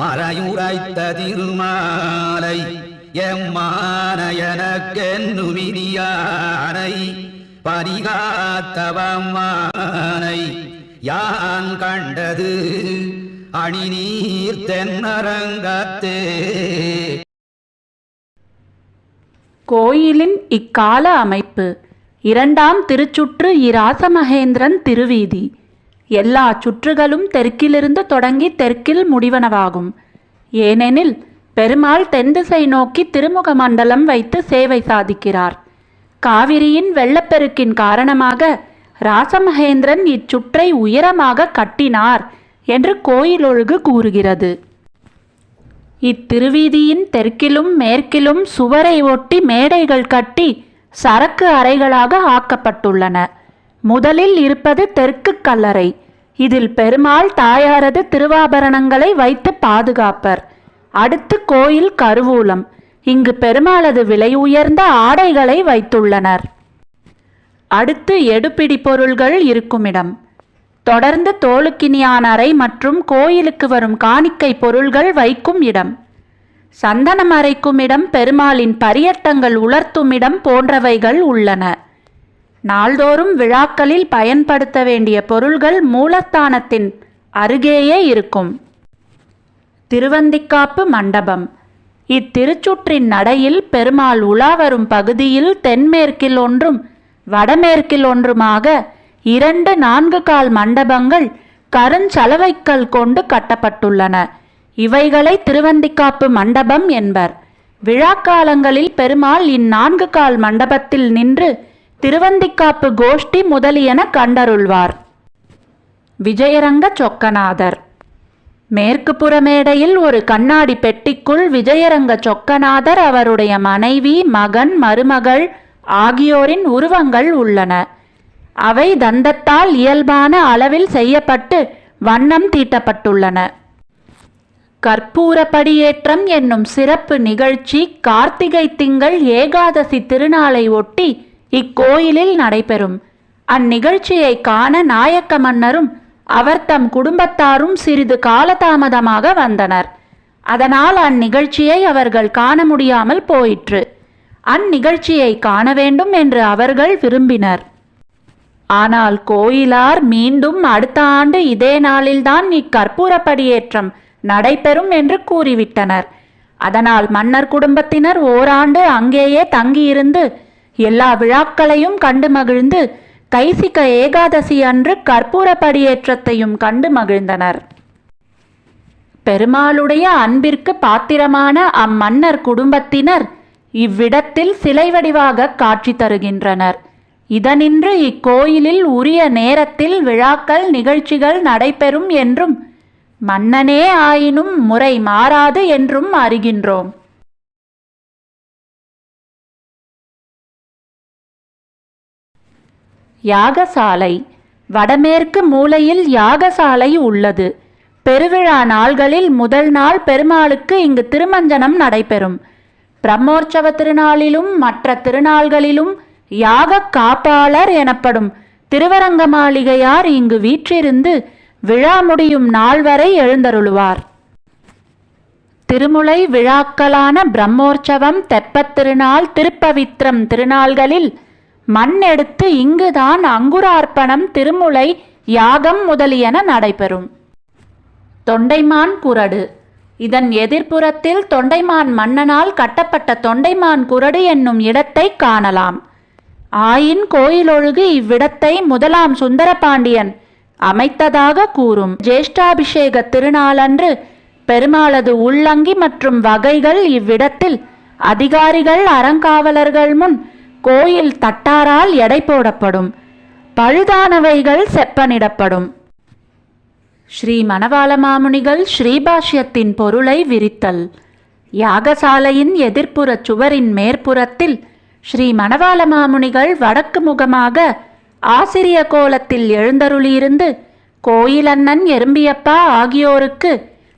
மறையுரைத்த திருமாலை எம்மானயனக்கென்னுமிதியானை பரிகாத்தவம்மானை யான் கண்டது அணிநீர் தென்னரங்கத்தே. கோயிலின் இக்கால அமைப்பு இரண்டாம் திருச்சுற்று இராசமகேந்திரன் திருவீதி. எல்லா சுற்றுகளும் தெற்கிலிருந்து தொடங்கி தெற்கில் முடிவனவாகும். ஏனெனில் பெருமாள் தென்திசை நோக்கி திருமுக மண்டலம் வைத்து சேவை சாதிக்கிறார். காவிரியின் வெள்ளப்பெருக்கின் காரணமாக ராசமகேந்திரன் இச்சுற்றை உயரமாக கட்டினார் என்று கோயிலொழுகு கூறுகிறது. இத்திருவீதியின் தெற்கிலும் மேற்கிலும் சுவரை ஒட்டி மேடைகள் கட்டி சரக்கு அறைகளாக ஆக்கப்பட்டுள்ளன. முதலில் இருப்பது தெற்கு கல்லறை. இதில் பெருமாள் தாயாரது திருவாபரணங்களை வைத்து பாதுகாப்பர். அடுத்து கோயில் கருவூலம். இங்கு பெருமாளது விலை உயர்ந்த ஆடைகளை வைத்துள்ளனர். அடுத்து எடுபிடி பொருள்கள் இருக்குமிடம். தொடர்ந்து தோளுக்கினியான் அறை மற்றும் கோயிலுக்கு வரும் காணிக்கை பொருள்கள் வைக்கும் இடம். சந்தனம் அரைக்கும் இடம் பெருமாளின் பரியட்டங்கள் உலர்த்தும் இடம் போன்றவைகள் உள்ளன. நாள்தோறும் விழாக்களில் பயன்படுத்த வேண்டிய பொருள்கள் மூலஸ்தானத்தின் அருகேயே இருக்கும். திருவந்திக்காப்பு மண்டபம். இத்திருச்சுற்றின் நடையில் பெருமாள் உலா வரும் பகுதியில் தென்மேற்கில் ஒன்றும் வடமேற்கில் ஒன்றுமாக இரண்டு நான்கு கால் மண்டபங்கள் கருஞ்சலவைக்கல் கொண்டு கட்டப்பட்டுள்ளன. இவைகளை திருவந்திக்காப்பு மண்டபம் என்பர். விழாக்காலங்களில் பெருமாள் இந்நான்கு கால் மண்டபத்தில் நின்று திருவந்திக்காப்பு கோஷ்டி முதலியன கண்டருள்வார். விஜயரங்க சொக்கநாதர். மேற்கு புற மேடையில் ஒரு கண்ணாடி பெட்டிக்குள் விஜயரங்க சொக்கநாதர் அவருடைய மனைவி மகன் மருமகள் ஆகியோரின் உருவங்கள் உள்ளன. அவை தந்தத்தால் இயல்பான அளவில் செய்யப்பட்டு வண்ணம் தீட்டப்பட்டுள்ளன. கற்பூரப்படியேற்றம் என்னும் சிறப்பு நிகழ்ச்சி கார்த்திகை திங்கள் ஏகாதசி திருநாளை ஒட்டி இக்கோயிலில் நடைபெறும். அந்நிகழ்ச்சியை காண நாயக்க மன்னரும் அவர் தம் குடும்பத்தாரும் சிறிது காலதாமதமாக வந்தனர். அதனால் அந்நிகழ்ச்சியை அவர்கள் காண முடியாமல் போயிற்று. அந்நிகழ்ச்சியை காண வேண்டும் என்று அவர்கள் விரும்பினர். ஆனால் கோயிலார் மீண்டும் அடுத்த ஆண்டு இதே நாளில்தான் இக்கற்பூரப்படியேற்றம் நடைபெறும் என்று கூறிவிட்டனர். அதனால் மன்னர் குடும்பத்தினர் ஓராண்டு அங்கேயே தங்கியிருந்து எல்லா விழாக்களையும் கண்டு மகிழ்ந்து கைசிக்க ஏகாதசி அன்று கற்பூரப்படியேற்றத்தையும் கண்டு மகிழ்ந்தனர். பெருமாளுடைய அன்பிற்கு பாத்திரமான அம்மன்னர் குடும்பத்தினர் இவ்விடத்தில் சிலை வடிவாக காட்சி தருகின்றனர். இதனின்று இக்கோயிலில் உரிய நேரத்தில் விழாக்கள் நிகழ்ச்சிகள் நடைபெறும் என்றும் மன்னனே ஆயினும் முறை மாறாது என்றும் அறிகின்றோம். யாகசாலை. வடமேற்கு மூலையில் யாகசாலை உள்ளது. பெருவிழா நாள்களில் முதல் நாள் பெருமாளுக்கு இங்கு திருமஞ்சனம் நடைபெறும். பிரம்மோற்சவ திருநாளிலும் மற்ற திருநாள்களிலும் யாக காப்பாளர் எனப்படும் திருவரங்க மாளிகையார் இங்கு வீற்றிருந்து விழா முடியும் நாள் வரை எழுந்தருளுவார். திருமுலை விழாக்களான பிரம்மோற்சவம் தெப்பத் திருநாள் திருப்பவித்ரம் திருநாள்களில் மண் எடுத்து இங்குதான் அங்குரார்ப்பணம் திருமுலை யாகம் முதலியன நடைபெறும். தொண்டைமான் குரடு. இதன் எதிர்ப்புறத்தில் தொண்டைமான் மன்னனால் கட்டப்பட்ட தொண்டைமான் குரடு என்னும் இடத்தை காணலாம். ஆயின் கோயிலொழுகு இவ்விடத்தை முதலாம் சுந்தரபாண்டியன் அமைத்ததாக கூறும். ஜேஷ்டாபிஷேக திருநாளன்று பெருமாளது உள்ளங்கி மற்றும் வகைகள் இவ்விடத்தில் அதிகாரிகள் அறங்காவலர்கள் முன் கோயில் தட்டாரால் எடை போடப்படும். பழுதானவைகள் செப்பனிடப்படும். ஸ்ரீ மணவாள மாமுனிகள் ஸ்ரீபாஷ்யத்தின் பொருளை விரித்தல். யாகசாலையின் எதிர்ப்புறச் சுவரின் மேற்புறத்தில் ஸ்ரீ மணவாள மாமுனிகள் வடக்கு முகமாக ஆசிரிய கோலத்தில் எழுந்தருளியிருந்து கோயிலண்ணன் எறும்பியப்பா ஆகியோருக்கு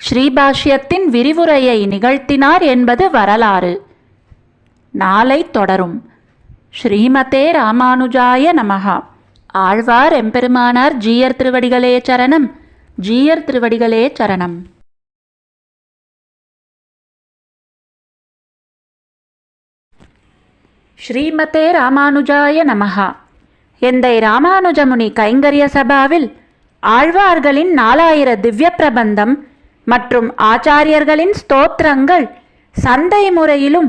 ஸ்ரீபாஷ்யத்தின் விரிவுரையை நிகழ்த்தினார் என்பது வரலாறு. நாளை தொடரும். ஸ்ரீமதே ராமானுஜாய நமகா ஆழ்வார் எம்பெருமானார் ஜீயர் திருவடிகளே சரணம். ஜீயர் திருவடிகளே சரணம். ஸ்ரீமதே ராமானுஜாய நமகா எந்தை ராமானுஜமுனி கைங்கரிய சபாவில் ஆழ்வார்களின் நாலாயிர திவ்ய பிரபந்தம் மற்றும் ஆச்சாரியர்களின் ஸ்தோத்திரங்கள் சந்தை முறையிலும்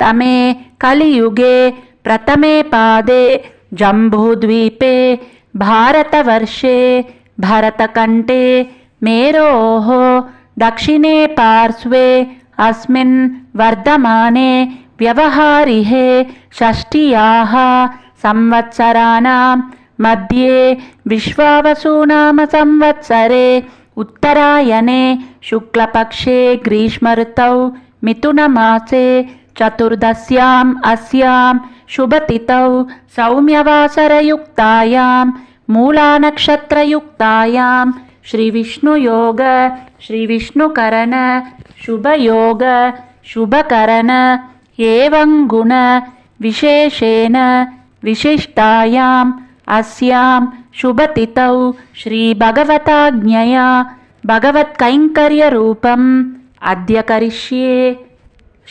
तमे कलियुगे प्रथमे पादे जम्बूद्वीपे भारतवर्षे भरतकण्ठे मेरोः दक्षिणे पार्श्वे अस्मिन् वर्धमाने व्यवहारिहे षष्ट्याः संवत्सराणां मध्ये विश्वावसुनाम संवत्सरे उत्तरायणे शुक्लपक्षे ग्रीष्मऋतौ मिथुनमासे चतुर्दश्याम् अस्यां शुभतिथौ सौम्यवासरयुक्तायां मूलानक्षत्रयुक्तायां श्रीविष्णुयोग श्रीविष्णुकरण शुभयोग शुभकरण एवं गुण विशेषेण विशिष्टायाम् अस्यां शुभतिथौ श्रीभगवताज्ञया भगवत्कैङ्कर्यरूपम् अद्य करिष्ये